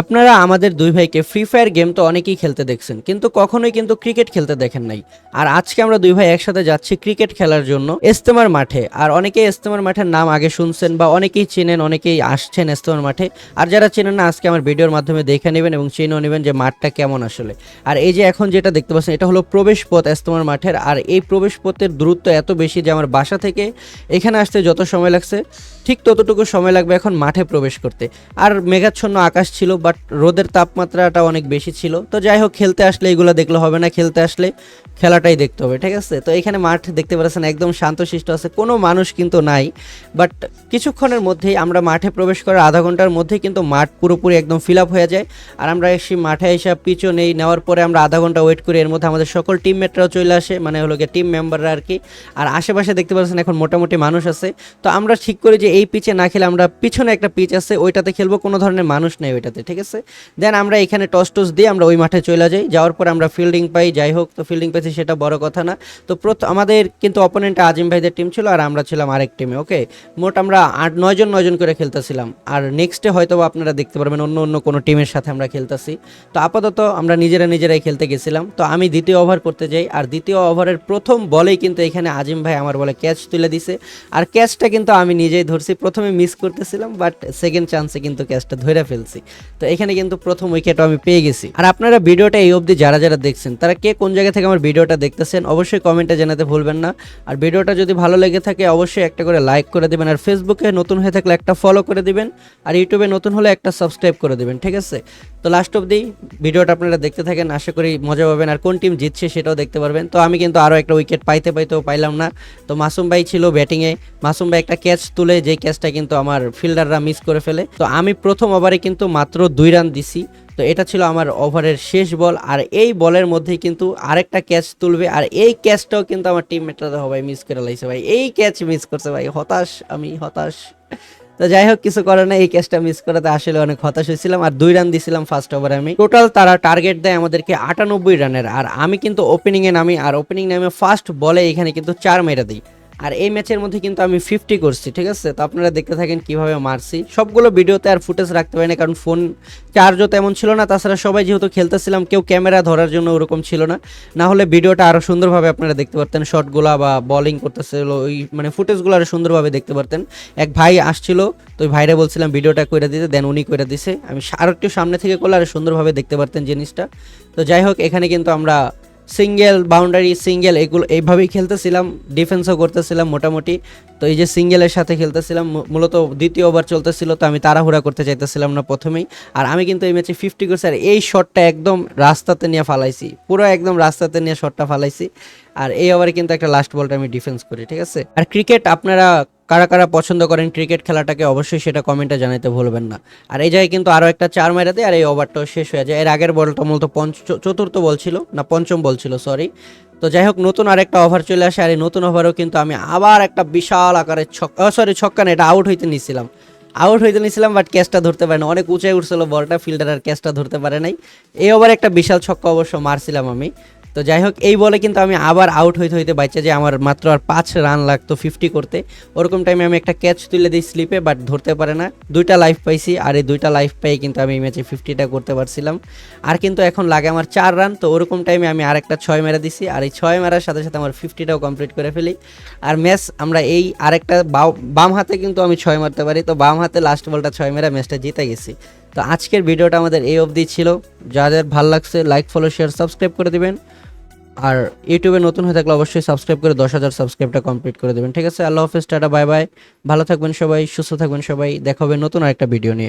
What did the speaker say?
আপনারা আমাদের দুই ভাইকে ফ্রি ফায়ার গেম তো অনেকেই খেলতে দেখছেন, কিন্তু কখনোই কিন্তু ক্রিকেট খেলতে দেখেন নাই। আর আজকে আমরা দুই ভাই একসাথে যাচ্ছি ক্রিকেট খেলার জন্য ইস্তেমার মাঠে। আর অনেকেই ইস্তেমার মাঠের নাম আগে শুনছেন বা অনেকেই চেনেন, অনেকেই আসছেন ইস্তেমার মাঠে। আর যারা চেনেন না, আজকে আমার ভিডিওর মাধ্যমে দেখে নেবেন এবং চেনেও নেবেন যে মাঠটা কেমন আসলে। আর এই যে এখন যেটা দেখতে পাচ্ছেন, এটা হলো প্রবেশ পথ ইস্তেমার মাঠের। আর এই প্রবেশ পথের দূরত্ব এত বেশি যে আমার বাসা থেকে এখানে আসতে যত সময় লাগছে, ঠিক ততটুকু সময় লাগবে এখন মাঠে প্রবেশ করতে। আর মেঘাচ্ছন্ন আকাশ ছিল বাট রোদের তাপমাত্রাটা অনেক বেশি ছিল। তো যাই হোক, খেলতে আসলে এগুলো দেখলে হবে না, খেলতে আসলে খেলাটাই দেখতে হবে, ঠিক আছে? তো এখানে মাঠ দেখতে পাচ্ছেন একদম শান্তশিষ্ট আছে, কোনো মানুষ কিন্তু নাই। বাট কিছুক্ষণের মধ্যেই আমরা মাঠে প্রবেশ করার আধা ঘণ্টার মধ্যেই কিন্তু মাঠ পুরোপুরি একদম ফিল আপ হয়ে যায়। আর আমরা এসে মাঠে এসে পিছু নেই নেওয়ার পরে আমরা আধা ঘণ্টা ওয়েট করি, এর মধ্যে আমাদের সকল টিমমেটরাও চলে আসে মানে হলো গিয়ে টিম মেম্বাররা আর কি আর আশেপাশে দেখতে পাচ্ছেন এখন মোটামুটি মানুষ আছে। তো আমরা ঠিক করি যে এই পিচে না খেলে আমরা পিছনে একটা পিচ আছে, ওইটাতে খেলব, কোনো ধরনের মানুষ নেই ওইটাতে আছে? দেন আমরা এখানে টস টস দিয়ে আমরা ওই মাঠে চলে যাই। যাওয়ার পর আমরা ফিল্ডিং পাই, যাই হোক, তো ফিল্ডিং পেয়েছি সেটা বড় কথা না। তো আমাদের কিন্তু অপোনেন্ট আজিম ভাইদের টিম ছিল আর আমরা ছিলাম আরেক টিমে ওকে মোট আমরা আট নয়জন নয়জন করে খেলতেছিলাম। আর নেক্সটে হয়তো আপনারা দেখতে পারবেন অন্য অন্য কোনো টিমের সাথে আমরা খেলতেছি। তো আপাতত আমরা নিজেরা নিজেরাই খেলতে গেছিলাম। তো আমি দ্বিতীয় ওভার করতে যাই। আর দ্বিতীয় ওভারের প্রথম বলেই কিন্তু এখানে আজিম ভাই আমার বলে ক্যাচ তুলে দিছে। আর ক্যাচটা কিন্তু আমি নিজেই ধরছি। প্রথমে মিস করতেছিলাম বাট সেকেন্ড চান্সে কিন্তু ক্যাচটা ধরে ফেলছি। তো এখানে কিন্তু প্রথম উইকেটও আমি পেয়ে গেছি। আর আপনারা ভিডিওটা এই অবধি যারা যারা দেখছেন, তারা কে কোন জায়গা থেকে আমার ভিডিওটা দেখতেছেন অবশ্যই কমেন্টে জানাতে ভুলবেন না। আর ভিডিওটা যদি ভালো লেগে থাকে অবশ্যই একটা করে লাইক করে দেবেন, আর ফেসবুকে নতুন হয়ে থাকলে একটা ফলো করে দিবেন, আর ইউটিউবে নতুন হলে একটা সাবস্ক্রাইব করে দেবেন, ঠিক আছে? তো লাস্ট অবধি ভিডিওটা আপনারা দেখতে থাকেন, আশা করি মজা পাবেন, আর কোন টিম জিতছে সেটাও দেখতে পারবেন। তো আমি কিন্তু আরও একটা উইকেট পাইতে পাইতেও পাইলাম না। তো মাসুম ভাই ছিল ব্যাটিংয়ে মাসুম ভাই একটা ক্যাচ তুলে যে ক্যাচটা কিন্তু আমার ফিল্ডাররা মিস করে ফেলে। তো আমি প্রথম ওভারে কিন্তু মাত্র দুই রান দিছি। তো এটা ছিল আমার ওভারের শেষ বল। আর এই বলের মধ্যেই কিন্তু আরেকটা ক্যাচ তুলবে। আর এই ক্যাচটাও কিন্তু আমার টিম টিমমেটরা ভাই মিস করে লাইছে ভাই। এই ক্যাচ মিস করছে ভাই। হতাশ, আমি হতাশ। তো যাই হোক, কিছু করে না এই ক্যাচটা মিস করাতে আসলে অনেক হতাশ হয়েছিলাম। আর দুই রান দিছিলাম ফার্স্ট ওভারে আমি। টোটাল তারা টার্গেট দেয় আমাদেরকে আটানব্বই রানের। আর আমি কিন্তু ওপেনিংয়ে নামি। আর ওপেনিং নামে ফার্স্ট বলে এখানে কিন্তু চার মেরে দিই। আর এই ম্যাচের মধ্যে কিন্তু আমি ফিফটি করছি, ঠিক আছে? তো আপনারা দেখতে থাকেন কীভাবে মারছি। সবগুলো ভিডিওতে আর ফুটেজ রাখতে পারি না, কারণ ফোন চার্জও তেমন ছিল না। তাছাড়া সবাই যেহেতু খেলতেছিলাম, কেউ ক্যামেরা ধরার জন্য ওরকম ছিল না। না হলে ভিডিওটা আরও সুন্দরভাবে আপনারা দেখতে পারতেন। শটগুলা বা বলিং করতেছিল, ওই মানে ফুটেজগুলো আরও সুন্দরভাবে দেখতে পারতেন। এক ভাই আসছিল, তো ওই ভাইরে বলছিলাম ভিডিওটা করে দিতে। দেন উনি করে দিছে। আমি আরও একটু সামনে থেকে করলে আরও সুন্দরভাবে দেখতে পারতেন জিনিসটা। তো যাই হোক, এখানে কিন্তু আমরা সিঙ্গেল বাউন্ডারি সিঙ্গেল এগুলো এইভাবেই খেলতেছিলাম ডিফেন্সও করতেছিলাম মোটামুটি। তো এই যে সিঙ্গেলের সাথে খেলতেছিলাম মূলত দ্বিতীয় ওভার চলতেছিল, তো আমি তাড়াহুড়া করতে চাইতেছিলাম না প্রথমেই। আর আমি কিন্তু এই ম্যাচে ফিফটি করছি আর এই শটটা একদম রাস্তাতে নিয়ে ফালাইছি। পুরো একদম রাস্তাতে নিয়ে শটটা ফালাইছি। আর এই ওভারে কিন্তু একটা লাস্ট বলটা আমি ডিফেন্স করি, ঠিক আছে? আর ক্রিকেট আপনারা কারা কারা পছন্দ করেন ক্রিকেট খেলাটাকে অবশ্যই সেটা কমেন্টে জানাতে ভুলবেন না। আর এই জায়গায় কিন্তু আরও একটা চার মেরে দেয়, আর এই ওভারটাও শেষ হয়ে যায়। এর আগের বলটা মূলত পঞ্চ, চতুর্থ বল ছিল, না পঞ্চম বল ছিল সরি তো যাই হোক, নতুন আরেকটা ওভার চলে আসে, আর এই নতুন ওভারও কিন্তু আমি আবার একটা বিশাল আকারের ছক্কা সরি ছক্কা না এটা আউট হইতে নিছিলাম। আউট হইতে নিছিলাম বাট ক্যাচটা ধরতে পারে না অনেক উঁচাই উঠছিল বলটা ফিল্ডার আর ক্যাচটা ধরতে পারে নাই। এই ওভারে একটা বিশাল ছক্কা অবশ্য মারছিলাম আমি। তো যাই হোক এই বলে কিন্তু আমি আবার আউট হইতে হইতে বাচ্চা যে আমার মাত্র আর পাঁচ রান লাগতো ফিফটি করতে। ওরকম টাইমে আমি একটা ক্যাচ তুলে দিই স্লিপে বাট ধরতে পারে না। দুইটা লাইফ পাইছি, আর এই দুইটা লাইফ পেয়ে কিন্তু আমি এই ম্যাচে ফিফটিটা করতে পারছিলাম। আর কিন্তু এখন লাগে আমার চার রান তো ওরকম টাইমে আমি আরেকটা ছয় মেরে দিছি। আর এই ছয় মারার সাথে সাথে আমার ফিফটিটাও কমপ্লিট করে ফেলি। আর ম্যাচ আমরা এই আরেকটা বাম হাতে কিন্তু আমি ছয় মারতে পারি। তো বাম হাতে লাস্ট বলটা ছয় মেরা ম্যাচটা জিতে গেছি। তো আজকের ভিডিওটা আমাদের এই অবধি ছিল। যাদের ভালো লাগছে লাইক ফলো শেয়ার সাবস্ক্রাইব করে দিবেন। আর ইউটিউবে নতুন হয়ে থাকলে অবশ্যই সাবস্ক্রাইব করে দশ হাজার সাবস্ক্রাইবটা কমপ্লিট করে দেবেন। ঠিক আছে, আল্লাহ হাফিজ, টাটা, বাই বাই। ভালো থাকবেন সবাই, সুস্থ থাকবেন সবাই। দেখা হবে নতুন আরেকটা ভিডিও নিয়ে।